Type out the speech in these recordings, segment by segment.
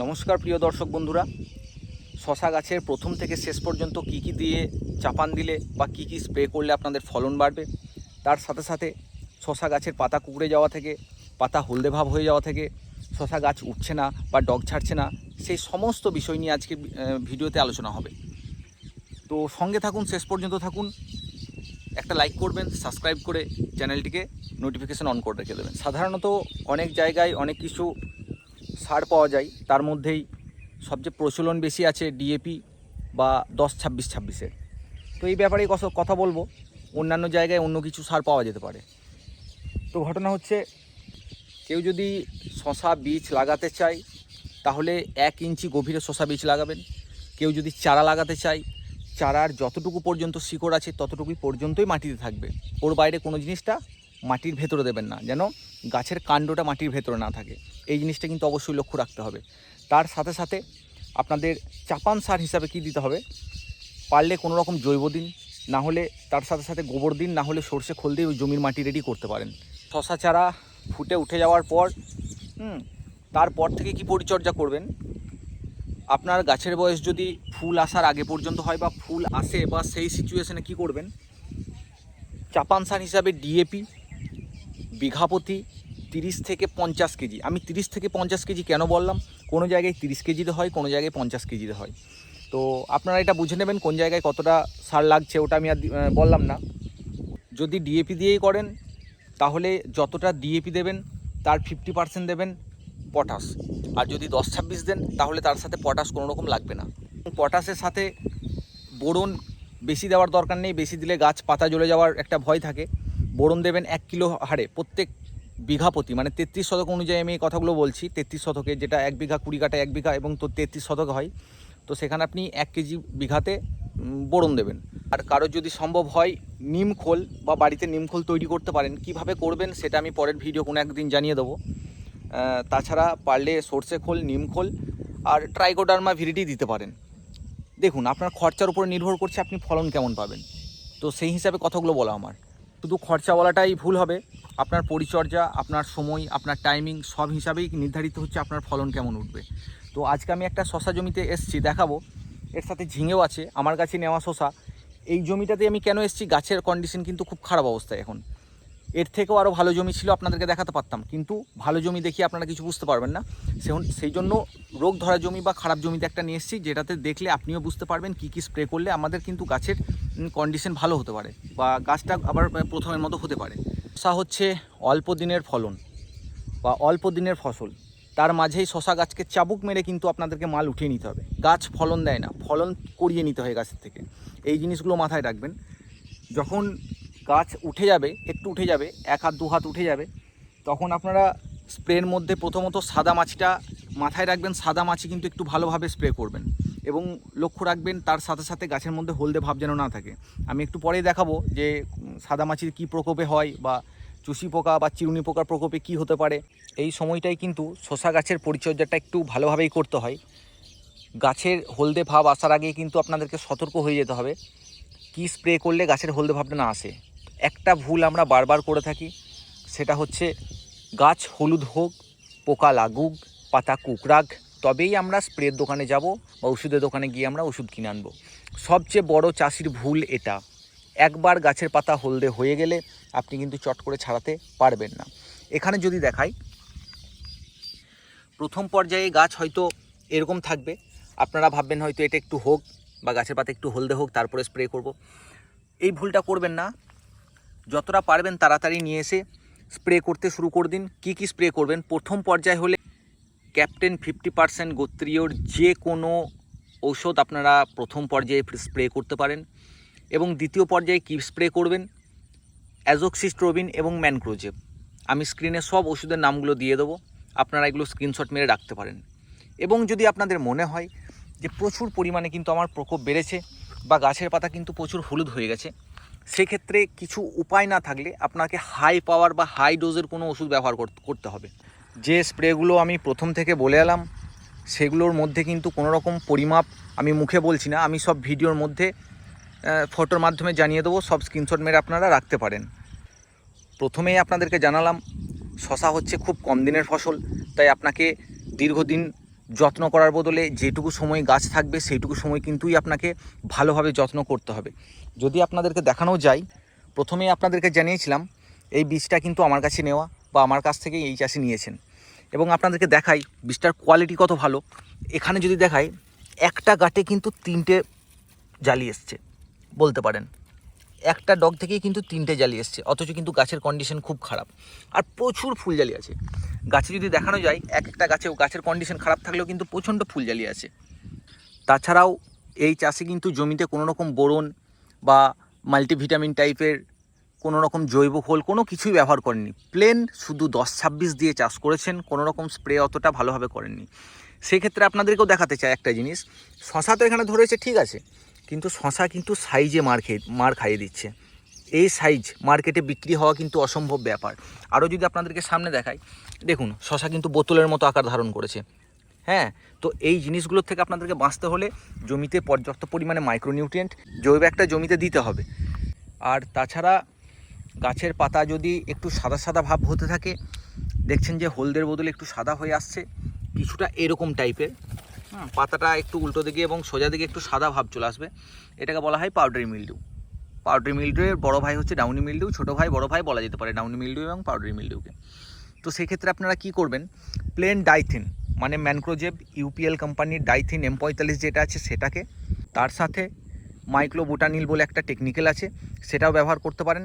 নমস্কার প্রিয় দর্শক বন্ধুরা। শশা গাছের প্রথম থেকে শেষ পর্যন্ত কি কি দিয়ে চাপান দিলে বা কি কি স্প্রে করলে আপনাদের ফলন বাড়বে? তার সাথে সাথে শশা গাছের পাতা কুকড়ে যাওয়া থেকে, পাতা হলদে ভাব হয়ে যাওয়া থেকে, শশা গাছ উঠছে না বা ডগ ছাড়ছে না, সেই সমস্ত বিষয় নিয়ে আজকে ভিডিওতে আলোচনা হবে। তো সঙ্গে থাকুন, শেষ পর্যন্ত থাকুন। একটা লাইক করবেন, সাবস্ক্রাইব করে চ্যানেলটিকে নোটিফিকেশান অন করে রেখে দেবেন। সাধারণত অনেক জায়গায় অনেক কিছু সার পাওয়া যায়, তার মধ্যেই সবচেয়ে প্রচলন বেশি আছে ডিএপি বা দশ ছাব্বিশ ছাব্বিশের তো এই ব্যাপারে কথা বলব, অন্যান্য জায়গায় অন্য কিছু সার পাওয়া যেতে পারে। তো ঘটনা হচ্ছে, কেউ যদি শশা বীজ লাগাতে চায়, তাহলে এক ইঞ্চি গভীরে শশা বীজ লাগাবেন। কেউ যদি চারা লাগাতে চায়, চারার যতটুকু পর্যন্ত শিকড় আছে, ততটুকুই পর্যন্তই মাটিতে থাকবে। ওর বাইরে কোনো জিনিসটা মাটির ভেতরে দেবেন না, যেন গাছের কাণ্ডটা মাটির ভেতরে না থাকে। এই জিনিসটা কিন্তু অবশ্যই লক্ষ্য রাখতে হবে। তার সাথে সাথে আপনাদের চাপান সার হিসাবে কি দিতে হবে? পারলে কোনো রকম জৈব দিন, না হলে তার সাথে সাথে গোবর দিন, না হলে সর্ষে খোল দিয়ে ওই জমির মাটি রেডি করতে পারেন। শশা চারা ফুটে উঠে যাওয়ার পর, হুম, তারপর থেকে কি পরিচর্যা করবেন? আপনার গাছের বয়স যদি ফুল আসার আগে পর্যন্ত হয় বা ফুল আসে বা সেই সিচুয়েশনে কি করবেন? চাপান সার হিসাবে ডিএপি বিঘাপতি তিরিশ থেকে পঞ্চাশ কেজি। আমি তিরিশ থেকে পঞ্চাশ কেজি কেন বললাম? কোনো জায়গায় তিরিশ কেজিতে হয়, কোনো জায়গায় পঞ্চাশ কেজিতে হয়। তো আপনারা এটা বুঝে নেবেন কোন জায়গায় কতটা সার লাগছে, ওটা আমি আর বললাম না। যদি ডিএপি দিয়েই করেন, তাহলে যতটা ডিএপি দেবেন, তার ফিফটি পার্সেন্ট দেবেন পটাশ আর যদি দশ ছাব্বিশ দেন, তাহলে তার সাথে পটাশ কোনো রকম লাগবে না। পটাশের সাথে বোরন বেশি দেওয়ার দরকার নেই, বেশি দিলে গাছ পাতা জ্বলে যাওয়ার একটা ভয় থাকে। বোরন দেবেন এক কিলো হারে, প্রত্যেক বিঘা প্রতি মানে তেত্রিশ শতক অনুযায়ী আমি এই কথাগুলো বলছি, তেত্রিশ শতকে যেটা এক বিঘা কুড়ি কাটা এক বিঘা এবং তো তেত্রিশ শতক হয়, তো সেখানে আপনি এক কেজি বিঘাতে বোরন দেবেন। আর কারোর যদি সম্ভব হয় নিম খোল বা বাড়িতে নিম খোল তৈরি করতে পারেন, কীভাবে করবেন সেটা আমি পরের ভিডিও কোনো একদিন জানিয়ে দেবো। তাছাড়া পারলে সর্ষে খোল, নিম খোল আর ট্রাইকোডার্মা ভিরিটি দিতে পারেন। দেখুন, আপনার খরচার উপরে নির্ভর করছে আপনি ফলন কেমন পাবেন। তো সেই হিসাবে কথাগুলো বলা আমার। শুধু খরচা বলাটাই ভুল হবে আপনার পরিচর্যা, আপনার সময়, আপনার টাইমিং সব হিসাবেই নির্ধারিত হচ্ছে আপনার ফলন কেমন উঠবে। তো আজকে আমি একটা শশা জমিতে এসছি, দেখাবো। এর সাথে ঝিঙেও আছে, আমার কাছে নেওয়া শশা। এই জমিটাতে আমি কেন এসেছি? গাছের কন্ডিশন কিন্তু খুব খারাপ অবস্থায় এখন। এর থেকেও আরও ভালো জমি ছিল, আপনাদেরকে দেখাতে পারতাম। কিন্তু ভালো জমি দেখিয়ে আপনারা কিছু বুঝতে পারবেন না। সেই জন্য রোগ ধরা জমি বা খারাপ জমিতে একটা নিয়ে এসেছি, যেটাতে দেখলে আপনিও বুঝতে পারবেন কী কী স্প্রে করলে আমাদের কিন্তু গাছের কন্ডিশন ভালো হতে পারে। বা গাছটা আবার প্রথমের মতো হতে পারে। শশা হচ্ছে অল্প দিনের ফলন বা অল্প দিনের ফসল। তার মাঝেই শশা গাছকে চাবুক মেরে কিন্তু আপনাদেরকে মাল উঠিয়ে নিতে হবে। গাছ ফলন দেয় না, ফলন করিয়ে নিতে হয় গাছের থেকে। এই জিনিসগুলো মাথায় রাখবেন। যখন গাছ উঠে যাবে, একটু উঠে যাবে, এক হাত, দু হাত উঠে যাবে, তখন আপনারা স্প্রের মধ্যে প্রথমত সাদা মাছিটা মাথায় রাখবেন। সাদা মাছি কিন্তু একটু ভালোভাবে স্প্রে করবেন এবং লক্ষ্য রাখবেন, তার সাথে সাথে গাছের মধ্যে হলদে ভাব যেন না থাকে। আমি একটু পরেই দেখাবো যে সাদা মাছির কী প্রকোপে হয় বা চুষি পোকা বা চিরুনি পোকার প্রকোপে কী হতে পারে, এই সময়টাই কিন্তু শশা গাছের পরিচর্যাটা একটু ভালোভাবেই করতে হয়। গাছের হলদে ভাব আসার আগে কিন্তু আপনাদেরকে সতর্ক হয়ে যেতে হবে, কি স্প্রে করলে গাছের হলদে ভাবটা না আসে। একটা ভুল আমরা বারবার করে থাকি, সেটা হচ্ছে গাছ হলুদ হোক, পোকা লাগুক, পাতা কুকরাক তবেই আমরা স্প্রের দোকানে যাব বা ওষুধের দোকানে গিয়ে আমরা ওষুধ কিনে আনব। সবচেয়ে বড় চাষির ভুল এটা। একবার গাছের পাতা হলদে হয়ে গেলে আপনি কিন্তু চট করে ছাড়াতে পারবেন না। এখানে যদি দেখাই, প্রথম পর্যায়ে গাছ হয়তো এরকম থাকবে। আপনারা ভাববেন হয়তো এটা একটু হোক বা গাছের পাতা একটু হলদে হোক, তারপরে স্প্রে করব। এই ভুলটা করবেন না। যতটা পারবেন তাড়াতাড়ি নিয়ে এসে স্প্রে করতে শুরু করে দিন। কী কী স্প্রে করবেন? প্রথম পর্যায়ে হলে ক্যাপ্টেন ফিফটি পার্সেন্ট গোত্রীয়র যে কোনো ঔষধ আপনারা প্রথম পর্যায়ে স্প্রে করতে পারেন। এবং দ্বিতীয় পর্যায়ে কী স্প্রে করবেন? অ্যাজোক্সিস্ট্রোবিন এবং ম্যানক্রোজেব। আমি স্ক্রিনে সব ওষুধের নামগুলো দিয়ে দেবো। আপনারা এগুলো স্ক্রিনশট মেরে রাখতে পারেন। এবং যদি আপনাদের মনে হয় যে প্রচুর পরিমাণে কিন্তু আমার প্রকোপ বেড়েছে বা গাছের পাতা কিন্তু প্রচুর হলুদ হয়ে গেছে, সেক্ষেত্রে কিছু উপায় না থাকলে আপনাকে হাই পাওয়ার বা হাই ডোজের কোনো ওষুধ ব্যবহার করতে হবে। যে স্প্রেগুলো আমি প্রথম থেকে বলে এলাম, সেগুলোর মধ্যে কিন্তু কোনো রকম পরিমাপ আমি মুখে বলছি না। আমি সব ভিডিওর মধ্যে ফটোর মাধ্যমে জানিয়ে দেবো, সব স্ক্রিনশট মেরে আপনারা রাখতে পারেন। প্রথমেই আপনাদেরকে জানালাম, শশা হচ্ছে খুব কম দিনের ফসল, তাই আপনাকে দীর্ঘদিন যত্ন করার বদলে যেটুকু সময় গাছ থাকবে, সেইটুকু সময় কিন্তুই আপনাকে ভালোভাবে যত্ন করতে হবে। যদি আপনাদেরকে দেখানো যায়, প্রথমেই আপনাদেরকে জানিয়েছিলাম, এই বীজটা কিন্তু আমার কাছে নেওয়া বা আমার কাছ থেকে এই চাষি নিয়েছেন। এবং আপনাদেরকে দেখাই, বীজটার কোয়ালিটি কত ভালো। এখানে যদি দেখাই, একটা গাটে কিন্তু তিনটে জালি এসছে। বলতে পারেন। একটা ডগ থেকেই কিন্তু তিনটে জালি এসছে, অথচ কিন্তু গাছের কন্ডিশন খুব খারাপ। আর প্রচুর ফুল জালি আছে। গাছে যদি দেখানো যায়, এক একটা গাছেও গাছের কন্ডিশন খারাপ থাকলেও কিন্তু প্রচণ্ড ফুল জালি আছে। তাছাড়াও এই চাষে কিন্তু জমিতে কোনো রকম বোরন বা মাল্টিভিটামিন টাইপের কোনো রকম জৈব খোল কোনো কিছুই ব্যবহার করেননি। প্লেন শুধু দশ ছাব্বিশ দিয়ে চাষ করেছেন, কোনো রকম স্প্রে অতটা ভালোভাবে করেননি। সেক্ষেত্রে আপনাদেরকেও দেখাতে চাই একটা জিনিস। শশা তো এখানে ধরেছে, ঠিক আছে। কিন্তু শশা কিন্তু সাইজে মার খেয়ে, মার খাইয়ে দিচ্ছে। এই সাইজ মার্কেটে বিক্রি হওয়া কিন্তু অসম্ভব ব্যাপার। আরও যদি আপনাদেরকে সামনে দেখাই, দেখুন, শশা কিন্তু বোতলের মতো আকার ধারণ করেছে। হ্যাঁ তো এই জিনিসগুলোর থেকে আপনাদেরকে বাঁচতে হলে জমিতে পর্যাপ্ত পরিমাণে মাইক্রোনিউট্রিয়েন্ট জৈব একটা জমিতে দিতে হবে। আর তাছাড়া গাছের পাতা যদি একটু সাদা সাদা ভাব হতে থাকে, দেখছেন যে হলদের বদলে একটু সাদা হয়ে আসছে, কিছুটা এরকম টাইপের পাতাটা একটু উল্টো দিকে এবং সোজা দিকে একটু সাদা ভাব চলে আসবে। এটাকে বলা হয় পাউডারি মিল্ডিউ পাউডারি মিল্ডিউয়ের বড় ভাই হচ্ছে ডাউনি মিল্ডিউ ছোটো ভাই, বড় ভাই বলা যেতে পারে ডাউনি মিল্ডিউ এবং পাউডারি মিল্ডিউকে তো সেক্ষেত্রে আপনারা কি করবেন? প্লেন ডাইথিন মানে ম্যানক্রোজেব ইউপিএল কোম্পানির ডাইথিন এম পঁয়তাল্লিশ যেটা আছে সেটাকে, তার সাথে মাইক্লোবোটানিল বলে একটা টেকনিক্যাল আছে, সেটাও ব্যবহার করতে পারেন।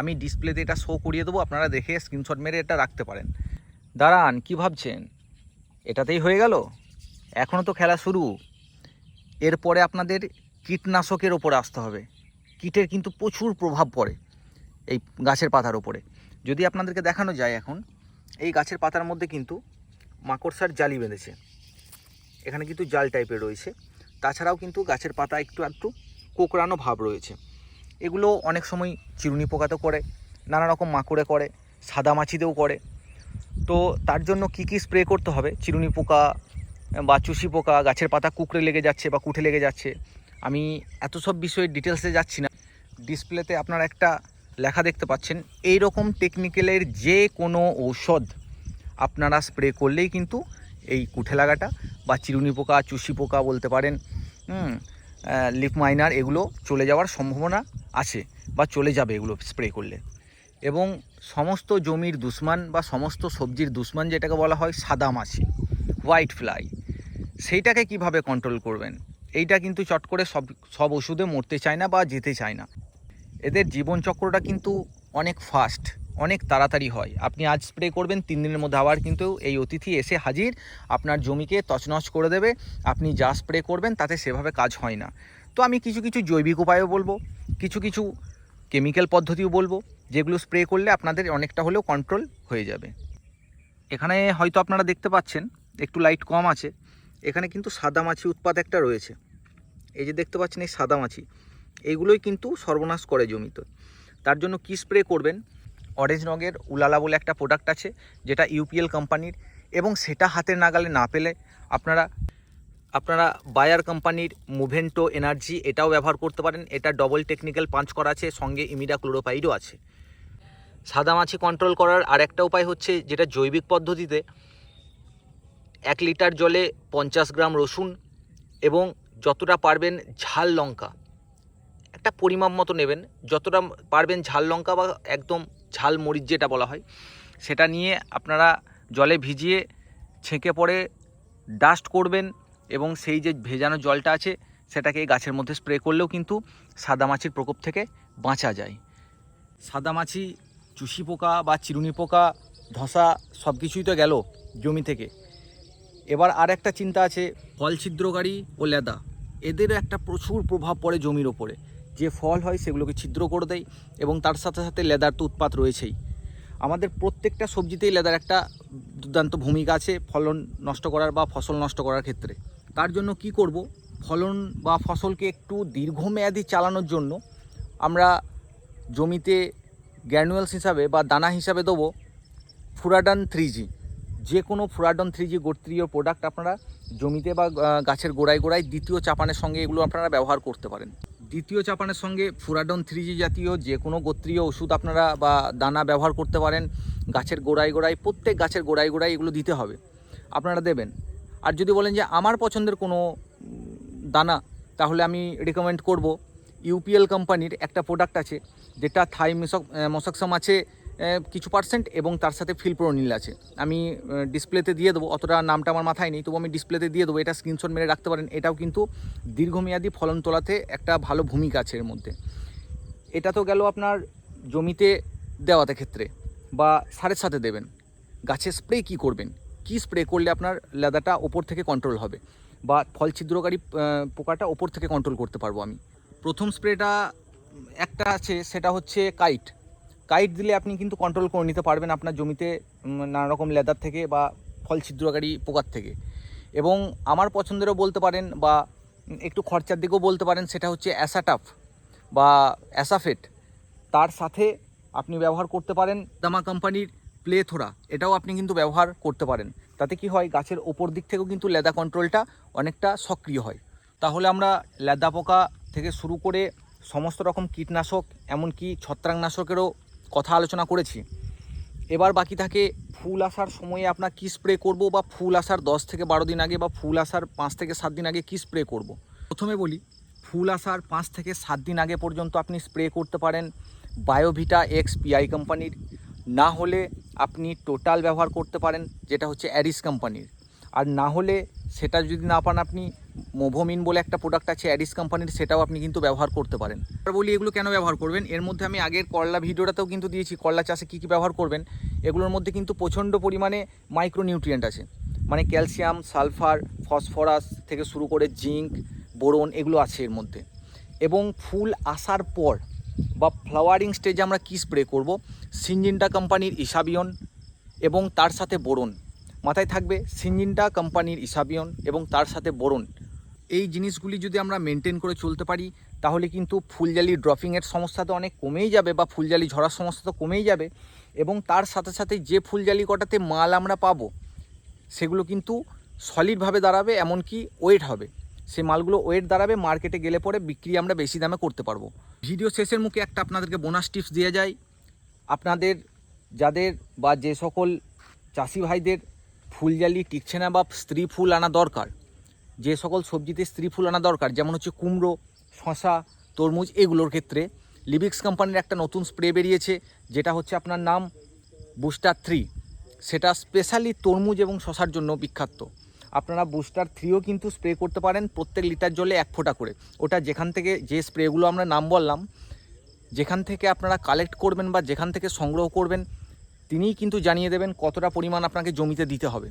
আমি ডিসপ্লেতে এটা শো করিয়ে দেবো, আপনারা দেখে স্ক্রিনশট মেরে এটা রাখতে পারেন। দাঁড়ান, কি ভাবছেন? এটাতেই হয়ে গেল? এখনও তো খেলা শুরু। এরপরে আপনাদের কীটনাশকের ওপরে আসতে হবে। কীটের কিন্তু প্রচুর প্রভাব পড়ে এই গাছের পাতার ওপরে। যদি আপনাদেরকে দেখানো যায় এখন, এই গাছের পাতার মধ্যে কিন্তু মাকড়সার জালি বেঁধেছে। এখানে কিন্তু জাল টাইপের রয়েছে। তাছাড়াও কিন্তু গাছের পাতা একটু একটু কোকড়ানো ভাব রয়েছে। এগুলো অনেক সময় চিরুনি পোকাতেও করে, নানা রকম মাকড়ে করে, সাদা মাছিতেও করে। তো তার জন্য কি কি স্প্রে করতে হবে? চিরুনি পোকা বা চুষি পোকা, গাছের পাতা কুকড়ে লেগে যাচ্ছে বা কুঠে লেগে যাচ্ছে। আমি এত সব বিষয়ে ডিটেলসে যাচ্ছি না। ডিসপ্লেতে আপনারা একটা লেখা দেখতে পাচ্ছেন। এই রকম টেকনিক্যালের যে কোনো ঔষধ আপনারা স্প্রে করলেই কিন্তু এই কুঠে লাগাটা বা চিরুনি পোকা, চুষি পোকা বলতে পারেন লিপ মাইনার এগুলো চলে যাওয়ার সম্ভাবনা আছে বা চলে যাবে এগুলো স্প্রে করলে। এবং সমস্ত জমির দুশ্মান বা সমস্ত সবজির দুশ্মান যেটাকে বলা হয় সাদা মাছি হোয়াইট ফ্লাই সেইটাকে কীভাবে কন্ট্রোল করবেন? এইটা কিন্তু চট করে সব সব ওষুধে মরতে চায় না বা যেতে চায় না। এদের জীবনচক্রটা কিন্তু অনেক ফাস্ট অনেক তাড়াতাড়ি হয়। আপনি আজ স্প্রে করবেন, তিন দিনের মধ্যে আবার কিন্তু এই অতিথি এসে হাজির, আপনার জমিকে তছনছ করে দেবে। আপনি যা স্প্রে করবেন, তাতে সেভাবে কাজ হয় না। তো আমি কিছু কিছু জৈবিক উপায়ও বলব, কিছু কিছু কেমিক্যাল পদ্ধতিও বলব, যেগুলো স্প্রে করলে আপনাদের অনেকটা হলেও কন্ট্রোল হয়ে যাবে। এখানে হয়তো আপনারা দেখতে পাচ্ছেন, একটু লাইট কম আছে। এখানে কিন্তু সাদা মাছি উৎপাদ একটা রয়েছে। এই যে দেখতে পাচ্ছেন এই সাদা মাছি এইগুলোই কিন্তু সর্বনাশ করে জমিতে। তার জন্য কি স্প্রে করবেন? অরেঞ্জ রঙের উলালা বলে একটা প্রোডাক্ট আছে, যেটা ইউপিএল কোম্পানির, এবং সেটা হাতের নাগালে না পেলে আপনারা আপনারা বায়ার কোম্পানির মুভেন্টো এনার্জি এটাও ব্যবহার করতে পারেন। এটা ডবল টেকনিক্যাল পাঞ্চ করা আছে, সঙ্গে ইমিডা ক্লোরোপাইডও আছে। সাদা মাছি কন্ট্রোল করার আরেকটা উপায় হচ্ছে, যেটা জৈবিক পদ্ধতিতে এক লিটার জলে পঞ্চাশ গ্রাম রসুন এবং যতটা পারবেন ঝাল লঙ্কা। একটা পরিমাপ মতো নেবেন, যতটা পারবেন ঝাল লঙ্কা বা একদম ঝাল মরিচ যেটা বলা হয়, সেটা নিয়ে আপনারা জলে ভিজিয়ে ছেঁকে পরে ডাস্ট করবেন এবং সেই যে ভেজানো জলটা আছে, সেটাকে গাছের মধ্যে স্প্রে করলেও কিন্তু সাদা মাছির প্রকোপ থেকে বাঁচা যায়। সাদা মাছি, চুষি পোকা বা চিরুনি পোকা, ধসা সব কিছুই তো গেল জমি থেকে। এবার আর একটা চিন্তা আছে ফল ছিদ্রকারী ও লেদা। এদেরও একটা প্রচুর প্রভাব পড়ে জমির ওপরে। যে ফল হয় সেগুলোকে ছিদ্র করে দেয় এবং তার সাথে সাথে লেদার তো উৎপাত রয়েছেই। আমাদের প্রত্যেকটা সবজিতেই লেদার একটা দুর্দান্ত ভূমিকা আছে ফলন নষ্ট করার বা ফসল নষ্ট করার ক্ষেত্রে। তার জন্য কি করব? ফলন বা ফসলকে একটু দীর্ঘমেয়াদী চালানোর জন্য আমরা জমিতে গ্র্যানুয়ালস হিসাবে বা দানা হিসাবে দেবো ফুরাডান থ্রি জি। যে কোনো ফুরাডন থ্রি জি গোত্রীয় প্রোডাক্ট আপনারা জমিতে বা গাছের গোড়ায় গোড়ায় দ্বিতীয় চাপানের সঙ্গে এগুলো আপনারা ব্যবহার করতে পারেন। দ্বিতীয় চাপানের সঙ্গে ফুরাডন থ্রি জি জাতীয় যে কোনো গোত্রীয় ওষুধ আপনারা বা, দানা ব্যবহার করতে পারেন। গাছের গোড়ায় গোড়ায়, প্রত্যেক গাছের গোড়ায় গোড়ায় এগুলো দিতে হবে। আপনারা দেবেন। আর যদি বলেন যে আমার পছন্দের কোনো দানা, তাহলে আমি রেকমেন্ড করব। ইউপিএল কোম্পানির একটা প্রোডাক্ট আছে, যেটা থাই মেসক মশকসম আছে কিছু পার্সেন্ট এবং তার সাথে ফিলপ্রোনিল আছে। আমি ডিসপ্লেতে দিয়ে দেবো, অতটা নামটা আমার মাথায় নেই, তবু আমি ডিসপ্লেতে দিয়ে দেবো, এটা স্ক্রিনশট মেরে রাখতে পারেন। এটাও কিন্তু দীর্ঘমেয়াদী ফলন তোলাতে একটা ভালো ভূমিকা আছে এর মধ্যে। এটা তো গেল আপনার জমিতে দেওয়াতে ক্ষেত্রে, বা সারের সাথে দেবেন। গাছে স্প্রে কি করবেন? কি স্প্রে করলে আপনার লেদাটা ওপর থেকে কন্ট্রোল হবে? বা ফল ছিদ্রকারী পোকাটা ওপর থেকে কন্ট্রোল করতে পারব আমি? প্রথম স্প্রেটা একটা আছে, সেটা হচ্ছে কাইট কাইট দিলে আপনি কিন্তু কন্ট্রোল করে নিতে পারবেন আপনার জমিতে নানা রকম লেদার থেকে বা ফল ছিদ্রকারী পোকার থেকে। এবং আমার পছন্দেরও বলতে পারেন বা একটু খরচার দিকেও বলতে পারেন, সেটা হচ্ছে অ্যাসাটাফ বা অ্যাসাফেট তার সাথে আপনি ব্যবহার করতে পারেন দামা কোম্পানির প্লেথোরা এটাও আপনি কিন্তু ব্যবহার করতে পারেন। তাতে কি হয়, গাছের ওপর দিক থেকেও কিন্তু লেদা কন্ট্রোলটা অনেকটা সক্রিয় হয়। তাহলে আমরা লেদা পোকা থেকে শুরু করে সমস্ত রকম কীটনাশক, এমনকি ছত্রাকনাশকেরও কথা আলোচনা করেছি। এবার বাকি থাকে ফুল আসার সময়ে আপনার কী স্প্রে করব বা ফুল আসার দশ থেকে বারো দিন আগে বা ফুল আসার পাঁচ থেকে সাত দিন আগে কী স্প্রে করব। প্রথমে বলি, ফুল আসার পাঁচ থেকে সাত দিন আগে পর্যন্ত আপনি স্প্রে করতে পারেন বায়োভিটা এক্স পিআই কোম্পানির। না হলে আপনি টোটাল ব্যবহার করতে পারেন, যেটা হচ্ছে অ্যারিস কোম্পানির। আর না হলে সেটা যদি না পান আপনি মোভোমিন বলে একটা প্রোডাক্ট আছে অ্যারিস কোম্পানির সেটাও আপনি কিন্তু ব্যবহার করতে পারেন। এবার বলি, এগুলো কেন ব্যবহার করবেন? এর মধ্যে আমি আগের করলা ভিডিওটাতেও কিন্তু দিয়েছি, করলা চাষে কী কী ব্যবহার করবেন? এগুলোর মধ্যে কিন্তু প্রচণ্ড পরিমাণে মাইক্রোনিউট্রিয়েন্ট আছে। মানে ক্যালসিয়াম সালফার ফসফরাস থেকে শুরু করে জিঙ্ক বোরন এগুলো আছে এর মধ্যে। এবং ফুল আসার পর বা ফ্লাওয়ারিং স্টেজে আমরা কী স্প্রে করব? সিনজিনটা কোম্পানির ইসাবিয়ন এবং তার সাথে বোরন মাথায় থাকবে সিনজিনটা কোম্পানির ইসাবিয়ন এবং তার সাথে বোরন এই জিনিসগুলি যদি আমরা মেনটেন করে চলতে পারি, তাহলে কিন্তু ফুলজালি ড্রপিংয়ের সমস্যা তো অনেক কমেই যাবে বা ফুলজালি ঝরার সমস্যা তো কমেই যাবে এবং তার সাথে সাথে যে ফুলজালি কটাতে মাল আমরা পাবো, সেগুলো কিন্তু সলিডভাবে দাঁড়াবে, এমনকি ওয়েট হবে। সেই মালগুলো ওয়েট দাঁড়াবে মার্কেটে গেলে পরে বিক্রি আমরা বেশি দামে করতে পারব। ভিডিও শেষের মুখে একটা আপনাদেরকে বোনাস টিপস দিয়ে যায় আপনাদের, যাদের বা যে সকল চাষি ভাইদের ফুলজালি টিকছে না বা স্ত্রী ফুল আনা দরকার যে সকল সবজিতে স্ত্রী ফুল আনা দরকার, যেমন হচ্ছে কুমড়ো শশা তরমুজ, এগুলোর ক্ষেত্রে লিবিক্স কোম্পানির একটা নতুন স্প্রে বেরিয়েছে, যেটা হচ্ছে আপনার নাম বুস্টার থ্রি সেটা স্পেশালি তরমুজ এবং শশার জন্য বিখ্যাত। আপনারা বুস্টার থ্রিও কিন্তু স্প্রে করতে পারেন প্রত্যেক লিটার জলে এক ফোঁটা করে। ওটা যেখান থেকে যে স্প্রেগুলো আমরা নাম বললাম, যেখান থেকে আপনারা কালেক্ট করবেন বা যেখান থেকে সংগ্রহ করবেন, তিনিই কিন্তু জানিয়ে দেবেন কতটা পরিমাণ আপনাকে জমিতে দিতে হবে।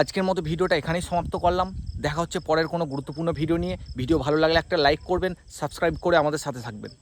আজকের মতো ভিডিওটা এখানেই সমাপ্ত করলাম। দেখা হচ্ছে পরের কোনো গুরুত্বপূর্ণ ভিডিও নিয়ে। ভিডিও ভালো লাগলে একটা লাইক করবেন সাবস্ক্রাইব করে আমাদের সাথে থাকবেন।